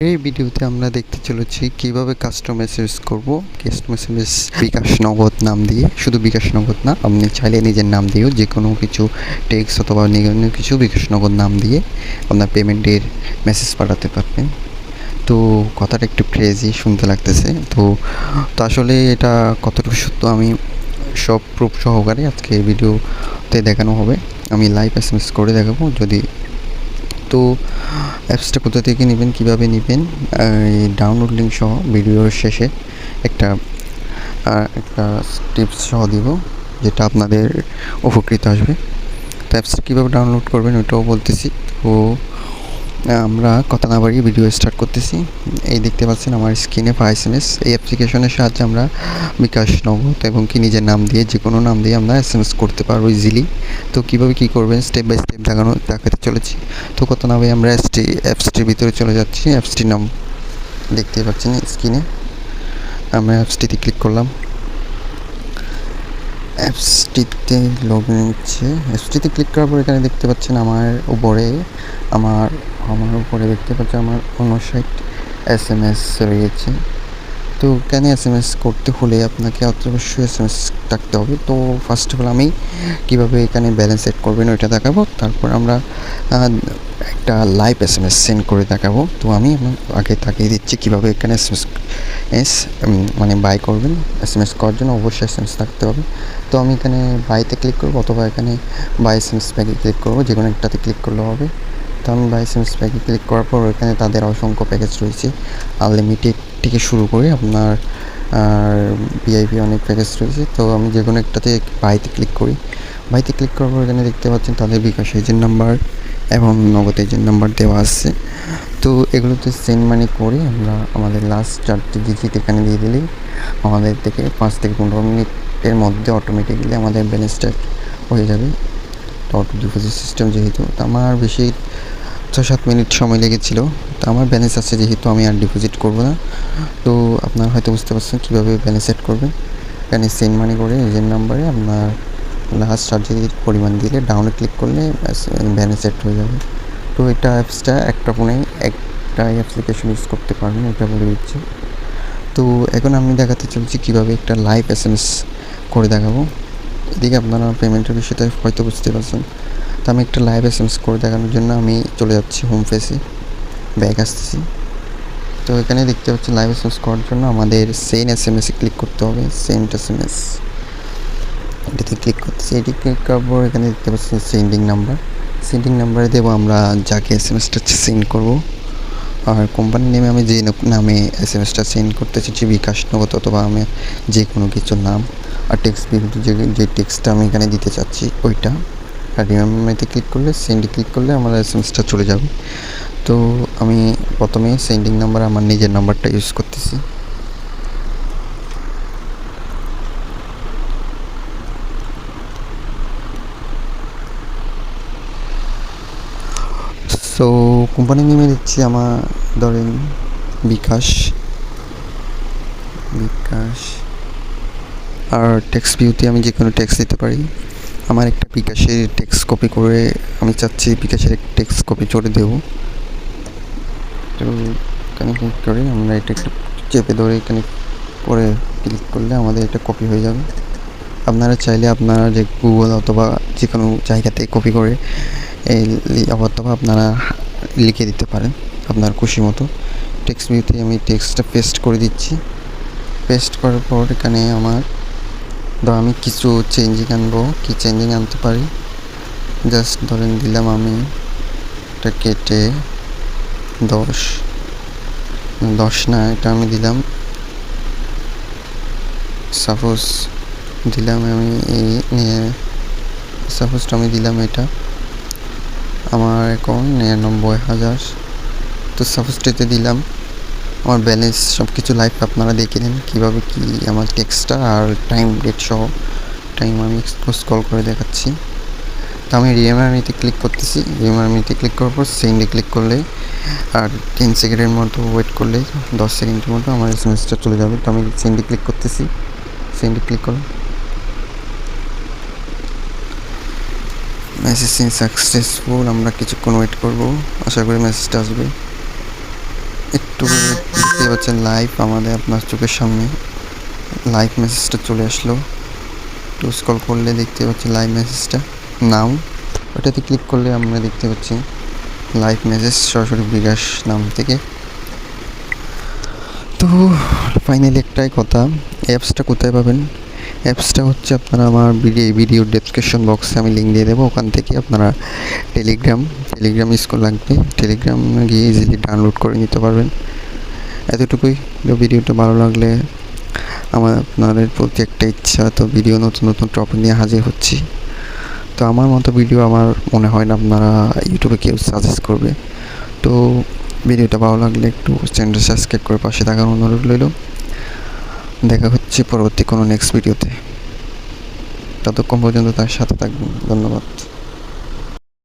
এই ভিডিওতে আমরা দেখতে চলেছি কীভাবে কাস্টম এসএমএস করব। কাস্টম এসএমএস বিকাশ নগদ নাম দিয়ে। শুধু বিকাশ নগদ না, আপনি চাইলে নিজের নাম দিয়েও যে কোনো কিছু টেক্স অথবা অন্য কিছু বিকাশ নগদ নাম দিয়ে আপনার পেমেন্টের মেসেজ পাঠাতে পারবেন। তো কথাটা একটু ক্রেজি শুনতে লাগতেছে। তো তো আসলে এটা কতটুকু সত্য আমি সব প্রুফ সহকারে আজকে ভিডিওতে দেখানো হবে। আমি লাইভ এস করে দেখাবো। যদি তো অ্যাপসটা কোথা থেকে নেবেন, কীভাবে নেবেন ডাউনলোড লিঙ্ক সহ ভিডিওর শেষে একটা একটা টিপস সহ দিব, যেটা আপনাদের উপকৃত আসবে। তো অ্যাপসটা কীভাবে ডাউনলোড করবেন ওটাও বলতেছি। তো আমরা কথা না বাড়িয়ে ভিডিও স্টার্ট করতেছি। এই দেখতে পাচ্ছেন আমার স্ক্রিনে বা এস এম এস এই অ্যাপ্লিকেশনের সাহায্যে আমরা বিকাশ, নগদ এবং কি নিজের নাম দিয়ে যে কোনো নাম দিয়ে আমরা এস এম এস করতে পারব ইজিলি তো কীভাবে কী করবেন? স্টেপ বাই স্টেপ দেখানো, দেখাতে চলেছি। তো কত না ভাই আমরা অ্যাপসটি অ্যাপসটির ভিতরে চলে যাচ্ছি। অ্যাপসটির নাম দেখতে পাচ্ছেন স্ক্রিনে আমরা অ্যাপসটিতে ক্লিক করলাম। অ্যাপসটিতে লগ ইন নিচ্ছে অ্যাপসটিতে ক্লিক করার পর এখানে দেখতে পাচ্ছেন আমার উপরে আমার আমার উপরে দেখতে পাচ্ছি আমার উনষাট এস এম এস রয়েছে। তো কেন এস এম এস করতে হলে আপনাকে অবশ্যই এস এম এস থাকতে হবে? তো ফার্স্ট অফ অল আমি কীভাবে এখানে ব্যালেন্স সেট করবেন ওইটা দেখাবো। তারপর আমরা একটা live S M S send করে দেখাবো। তো আমি আগে তাকিয়ে দিচ্ছি কীভাবে এখানে এস এম এস মানে বাই করবেন। এস এম এস করার জন্য অবশ্যই এস এম এস থাকতে হবে। তো আমি এখানে বাইতে ক্লিক করব অথবা এখানে বাই এস এম এস ব্যাগে ক্লিক করব। যে কোনো একটাতে ক্লিক করলে হবে। তো আমি বাই এস এম এস প্যাকে ক্লিক করার পর এখানে তাদের অসংখ্য প্যাকেজ রয়েছে। আনলিমিটেড থেকে শুরু করে আপনার, আর ভিআইপি অনেক প্যাকেজ রয়েছে। তো আমি যে কোনো একটাতে বাইতে ক্লিক করি। বাইতে ক্লিক করার পর এখানে দেখতে পাচ্ছেন তাদের বিকাশ এজেন্ট নাম্বার এবং নগদ এজেন্ট নাম্বার দেওয়া আছে। তো এগুলোতে সেন্ড মানি করে আমরা আমাদের লাস্ট চারটি ডিজিট এখানে দিয়ে দিলেই আমাদের থেকে পাঁচ থেকে পনেরো মিনিটের মধ্যে অটোমেটিকলি আমাদের ব্যালেন্সটা হয়ে যাবে। তো অটো ডিপোজিট সিস্টেম যেহেতু, তো আমার বেশি ছয় সাত মিনিট সময় লেগেছিল। তো আমার ব্যালেন্স আছে যেহেতু আমি আর ডিপোজিট করব না। তো আপনারা হয়তো বুঝতে পারছেন কীভাবে ব্যালেন্স সেট করবেন। এখানে সেন্ড মানি করে এজেন্ট নাম্বারে আপনার লাস্ট চার্জের পরিমাণ দিলে ডাউনে ক্লিক করলে ব্যালেন্স সেট হয়ে যাবে। তো এটা অ্যাপসটা একটা ফোনে একটা অ্যাপ্লিকেশন ইউজ করতে পারবেন, এটা বলে দিচ্ছি। তো এখন আমি দেখাতে চলছি কীভাবে একটা লাইভ এস করে দেখাবো। এদিকে আপনারা পেমেন্টের বিষয়টা হয়তো বুঝতে পারছেন। তো আমি একটা লাইভ এস করে দেখানোর জন্য আমি চলে যাচ্ছি হোম ফেসে ব্যাগ আসতেছি। তো এখানে দেখতে পাচ্ছি লাইভ এস করার জন্য আমাদের সেন এস এম এসে ক্লিক করতে হবে সেন্ট এস এম এস এটাতে ক্লিক করতেছি, এটি ক্লিক করার পর এখানে দেখতে পাচ্ছি সেন্ডিং নাম্বার সেন্ডিং নাম্বারে দেবো আমরা যাকে এস এম এসটা সেন্ড করব। আর কোম্পানির নেমে আমি যে নামে এস এম এসটা সেন্ড করতে চাইছি বিকাশ নগদ অথবা আমি যে কোনো কিছুর নাম। আর টেক্সট যে যে টেক্সটটা আমি এখানে দিতে চাচ্ছি, ওইটা। আর রিমেম্বারতে ক্লিক করলে সেন্ডে ক্লিক করলে আমার এসটা চলে যাবে। তো আমি প্রথমে সেন্ডিং নাম্বার আমার নিজের নাম্বারটা ইউজ করতেছি। সো কোম্পানি নেমে দিচ্ছি আমার, ধরেন, বিকাশ। বিকাশ। আর টেক্সট ভিউতে আমি যে কোনো টেক্সট দিতে পারি। আমার একটা বিকাশের টেক্সট কপি করে আমি চাচ্ছি বিকাশের একটা টেক্সট কপি চলে দেব। এখানে করে আমরা এটা একটু চেপে ধরে কানেক্ট করে ক্লিক করলে আমাদের এটা কপি হয়ে যাবে। আপনারা চাইলে আপনারা যে গুগল অথবা যে কোনো জায়গাতে কপি করে এই অথবা আপনারা লিখে দিতে পারেন আপনার খুশি মতো। টেক্সট ভিউতে আমি টেক্সটটা পেস্ট করে দিচ্ছি। পেস্ট করার পর এখানে আমার ধর আমি কিছু চেঞ্জিং আনব, কি চেঞ্জিং আনতে পারি? জাস্ট ধরেন দিলাম আমি এটা কেটে দশ। দশ না, এটা আমি দিলাম। সাপোজ দিলাম আমি এই নিয়ে সাপোজটা আমি দিলাম এটা। আমার অ্যাকাউন্ট নিরানব্বই হাজার। তো সাপোজটাতে দিলাম আমার ব্যালেন্স সব কিছু লাইভ আপনারা দেখে নিন, কীভাবে কী আমার টেক্সটটা আর টাইম ডেট সহ টাইম আমি স্ক্রল করে দেখাচ্ছি। তো আমি রিএমআরমিতে ক্লিক করতেছি রিএমআরমিতে ক্লিক করার পর সেন্ডে ক্লিক করলে আর টেন সেকেন্ডের মতো ওয়েট করলে দশ সেকেন্ডের মতো আমার এস চলে যাবে। তো আমি সেন্ডে ক্লিক করতেছি সেন্ডে ক্লিক করলাম। মেসেজ সিন সাকসেসফুল আমরা কিছুক্ষণ ওয়েট করব, আশা করি মেসেজটা আসবে। একটু দেখতে পাচ্ছেন লাইভ আমাদের আপনার চোখের সামনে। লাইভ মেসেজটা চলে আসলো। টু স্কল করলে দেখতে পাচ্ছি লাইভ মেসেজটা নাও ওটাতে ক্লিক করলে আমরা দেখতে পাচ্ছি লাইভ মেসেজ সরাসরি বিকাশ নাম থেকে। তো ফাইনালি একটাই কথা অ্যাপসটা কোথায় পাবেন? অ্যাপসটা হচ্ছে আপনারা আমার ভিডিও ভিডিও ডেসক্রিপশন বক্সে আমি লিঙ্ক দিয়ে দেবো। ওখান থেকে আপনারা টেলিগ্রাম টেলিগ্রাম স্কুল লাগবে। টেলিগ্রাম গিয়ে ইজিলি ডাউনলোড করে নিতে পারবেন। এতটুকুই। ভিডিওটা ভালো লাগলে আমার আপনাদের প্রতি একটা ইচ্ছা, তো ভিডিও নতুন নতুন টপিক নিয়ে হাজির হচ্ছি। তো আমার মতো ভিডিও আমার মনে হয় না আপনারা ইউটিউবে কেউ সাজেস্ট করবে। তো ভিডিওটা ভালো লাগলে একটু চ্যানেলটা সাবস্ক্রাইব করে পাশে থাকার অনুরোধ রইল। দেখা হচ্ছে পরবর্তী কোনো নেক্সট ভিডিওতে ততক্ষণ পর্যন্ত তার সাথে থাকবেন। ধন্যবাদ।